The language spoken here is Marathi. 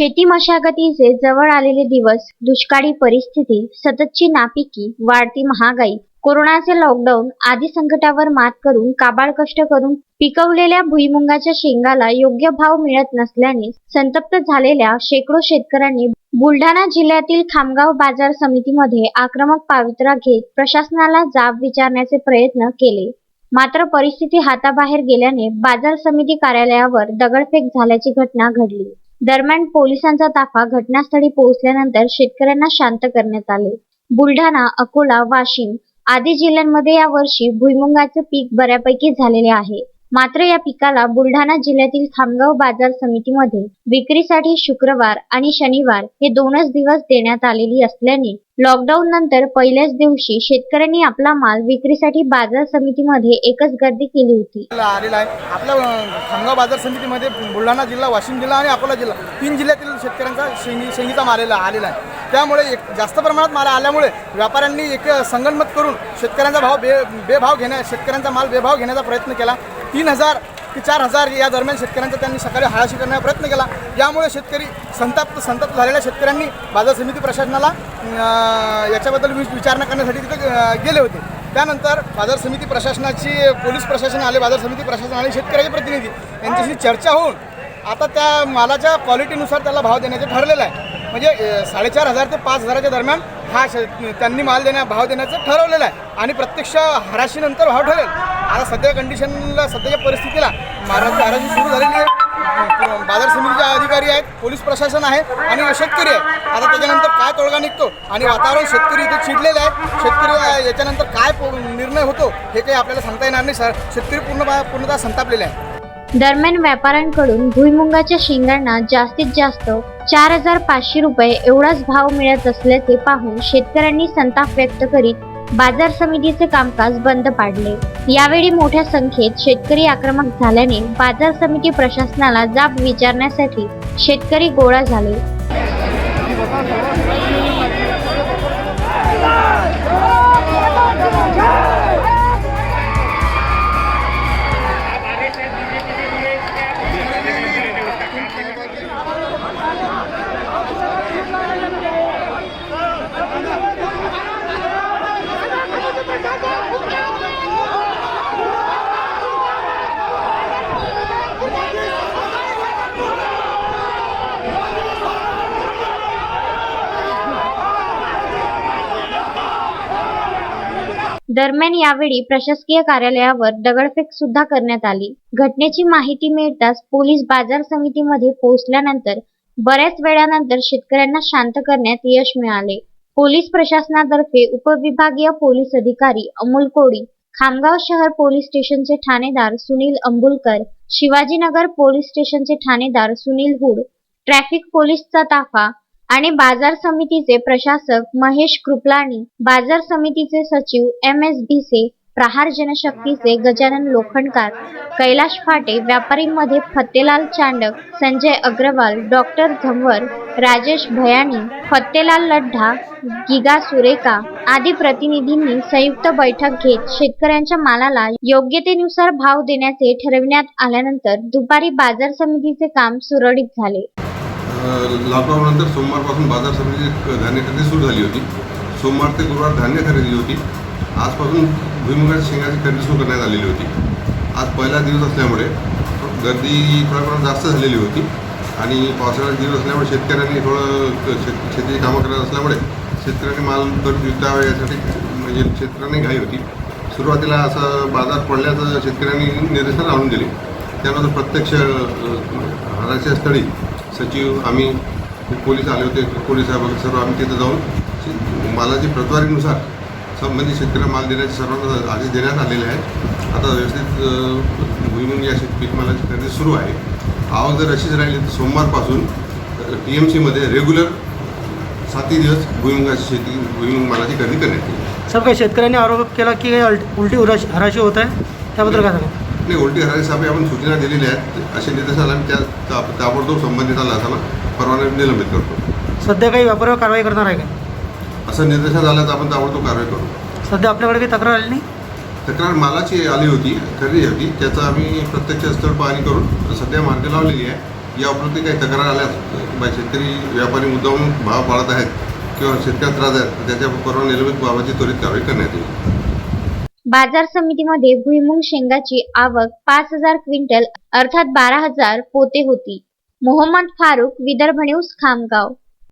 शेती मशागतीचे जवळ आलेले दिवस दुष्काळी परिस्थिती सततची नापिकी वाढती महागाई कोरोनाचे लॉकडाऊन आदी संकटावर मात करून काबाड कष्ट करून पिकवलेल्या भुईमुगाच्या शेंगाला योग्य भाव मिळत नसल्याने संतप्त झालेल्या शेकडो शेतकऱ्यांनी बुलढाणा जिल्ह्यातील खामगाव बाजार समितीमध्ये आक्रमक पावित्रा घेत प्रशासनाला जाब विचारण्याचे प्रयत्न केले. मात्र परिस्थिती हाताबाहेर गेल्याने बाजार समिती कार्यालयावर दगडफेक झाल्याची घटना घडली. दरम्यान पोलिसांचा ताफा घटनास्थळी पोहोचल्यानंतर शेतकऱ्यांना शांत करण्यात आले. बुलढाणा अकोला वाशिम आदी जिल्ह्यांमध्ये या वर्षी भुईमुगाचे पीक बऱ्यापैकी झालेले आहे. मात्र या पिकाला बुलढाणा जिल्ह्यातील खामगाव बाजार समितीमध्ये विक्रीसाठी शुक्रवार आणि शनिवार हे दोनच दिवस देण्यात आलेली असल्याने लॉकडाऊन नंतर पहिल्याच दिवशी शेतकऱ्यांनी आपला माल विक्रीसाठी बाजार समितीमध्ये एकच गर्दी केली होती. आलेला आहे. आपल्या खामगाव बाजार समितीमध्ये बुलढाणा जिल्हा वाशिम जिल्हा आणि अकोला जिल्हा तीन जिल्ह्यातील शेतकऱ्यांचा शेंगी शेंगीचा माल आलेला आहे. त्यामुळे एक जास्त प्रमाणात माल आल्यामुळे व्यापाऱ्यांनी एक संगणमत करून शेतकऱ्यांचा भाव बे बेभाव घेण्या शेतकऱ्यांचा माल बेभाव घेण्याचा प्रयत्न केला. तीन हजार की चार हजार या दरम्यान शेतकऱ्यांचा त्यांनी सकाळी हाळाशी करण्याचा प्रयत्न केला. यामुळे शेतकरी संताप्त संतप्त झालेल्या शेतकऱ्यांनी बाजार समिती प्रशासनाला याच्याबद्दल विचारणा करण्यासाठी तिथे गेले होते. त्यानंतर बाजार समिती प्रशासनाची पोलीस प्रशासन आले बाजार समिती प्रशासन आले शेतकऱ्याचे प्रतिनिधी यांच्याशी चर्चा होऊन आता त्या मालाच्या क्वालिटीनुसार त्याला भाव देण्याचे ठरलेलं आहे. म्हणजे साडेचार हजार ते पाच हजाराच्या दरम्यान हा शे त्यांनी माल देण्या भाव देण्याचं ठरवलेलं आहे. आणि प्रत्यक्ष हराशीनंतर भाव ठरेल. आता सध्या कंडिशनला सध्याच्या परिस्थितीला महाराज सुरू झालेली आहे. बाजार समितीचे अधिकारी आहेत पोलीस प्रशासन आहे आणि शेतकरी आहे. आता त्याच्यानंतर काय तोडगा निघतो आणि वातावरण शेतकरी इथे चिडलेलं आहे. शेतकरी याच्यानंतर काय निर्णय होतो हे काही आपल्याला सांगता येणार नाही सर. शेतकरी पूर्ण पूर्णतः संतापलेले आहे. दरम्यान व्यापाऱ्यांकडून भुईमुगाच्या शेंगांना जास्तीत जास्त चार हजार पाचशे रुपये एवढाच भाव मिळत असल्याचे पाहून शेतकऱ्यांनी संताप व्यक्त करीत बाजार समितीचे कामकाज बंद पाडले. यावेळी मोठ्या संख्येत शेतकरी आक्रमक झाल्याने बाजार समिती प्रशासनाला जाब विचारण्यासाठी शेतकरी गोळा झाले. दरम्यान यावेळी प्रशासकीय कार्यालयावर दगडफेक सुद्धा करण्यात आली. घटनेची माहिती मिळताच पोलीस बाजार समितीमध्ये पोहोचल्यानंतर बऱ्याच वेळानंतर शेतकऱ्यांना शांत करण्यात यश मिळाले. पोलीस प्रशासनातर्फे उपविभागीय पोलीस अधिकारी अमोल कोळी खामगाव शहर पोलीस स्टेशनचे ठाणेदार सुनील अंबुलकर शिवाजीनगर पोलीस स्टेशनचे ठाणेदार सुनील हुड ट्रॅफिक पोलीसचा ताफा आणि बाजार समितीचे प्रशासक महेश कृपलानी बाजार समितीचे सचिव एम एस भिसे प्रहार जनशक्तीचे गजानन लोखंडकार कैलाश फाटे व्यापारीमध्ये फत्तेलाल चांडक संजय अग्रवाल डॉक्टर झंवर राजेश भयानी फत्तेलाल लड्ढा गिगा सुरेका आदी प्रतिनिधींनी संयुक्त बैठक घेत शेतकऱ्यांच्या मालाला योग्यतेनुसार भाव देण्याचे ठरविण्यात आल्यानंतर दुपारी बाजार समितीचे काम सुरळीत झाले. लॉकडाऊननंतर सोमवारपासून बाजार समितीची धान्य खरेदी सुरू झाली होती. सोमवार ते गुरुवार धान्य खरेदी होती. आजपासून भुईमुगाच्या शेंगाची खरेदी सुरू करण्यात आलेली होती. आज पहिला दिवस असल्यामुळे गर्दी थोड्या प्रमाणात जास्त झालेली होती आणि पावसाळ्याचा दिवस असल्यामुळे शेतकऱ्यांनी थोडं शेत शेतीची कामं करत असल्यामुळे शेतकऱ्यांनी माल त्वरित विकावा यासाठी म्हणजे शेतकऱ्यांनी घाई होती. सुरुवातीला असं बाजार पडल्याचं शेतकऱ्यांनी निदर्शन आणून दिले. त्यानंतर प्रत्यक्ष हाराच्या स्थळी सचिव आम्ही पोलीस आले होते पोलीस साहेब सर्व आम्ही तिथं जाऊन मालाची प्रतवारीनुसार संबंधित शेतकऱ्यांना माल देण्याचे सर्वांना आदेश देण्यात आलेले आहेत. आता व्यवस्थित भुईमुंग या शेत पीकमालाची खरेदी सुरू आहे. आवक जर अशीच राहिली तर सोमवारपासून टी एम सीमध्ये रेग्युलर सातही दिवस भुईमुगाची शेती भुईमुग मालाची खरेदी करण्यात येईल. सर काही शेतकऱ्यांनी आरोप केला की उलटी उराशी हराशी होत आहे. त्याबद्दल काय सांगा नाही उलटी हरारीसाठी आपण सूचना दिलेल्या आहेत असे निर्देशाला आम्ही त्या ताबडतोब संबंधिताला असताना परवाना निलंबित करतो. सध्या काही व्यापाऱ्यावर कारवाई करणार आहे का? असं निर्देशात आलं तर आपण ताबडतोब कारवाई करू. सध्या आपल्याकडे काही तक्रार आली नाही? तक्रार मालाची आली होती खरेदी होती त्याचं आम्ही प्रत्यक्ष स्थळ पाहणी करून सध्या मार्ग लावलेली आहे. याप्रती काही तक्रार आल्यास बा शेतकरी व्यापारी मुद्दामून भाव पाळत आहेत किंवा शेतकऱ्याला त्रास आहेत त्याच्या परवाना निलंबित बाबाची त्वरित कारवाई करण्यात येईल. बाजार समितीमध्ये भुईमुंग शेंगाची आवक पाच हजार क्विंटल अर्थात बारा हजार पोते होती. मोहम्मद फारुक विदर्भ न्यूज खामगाव.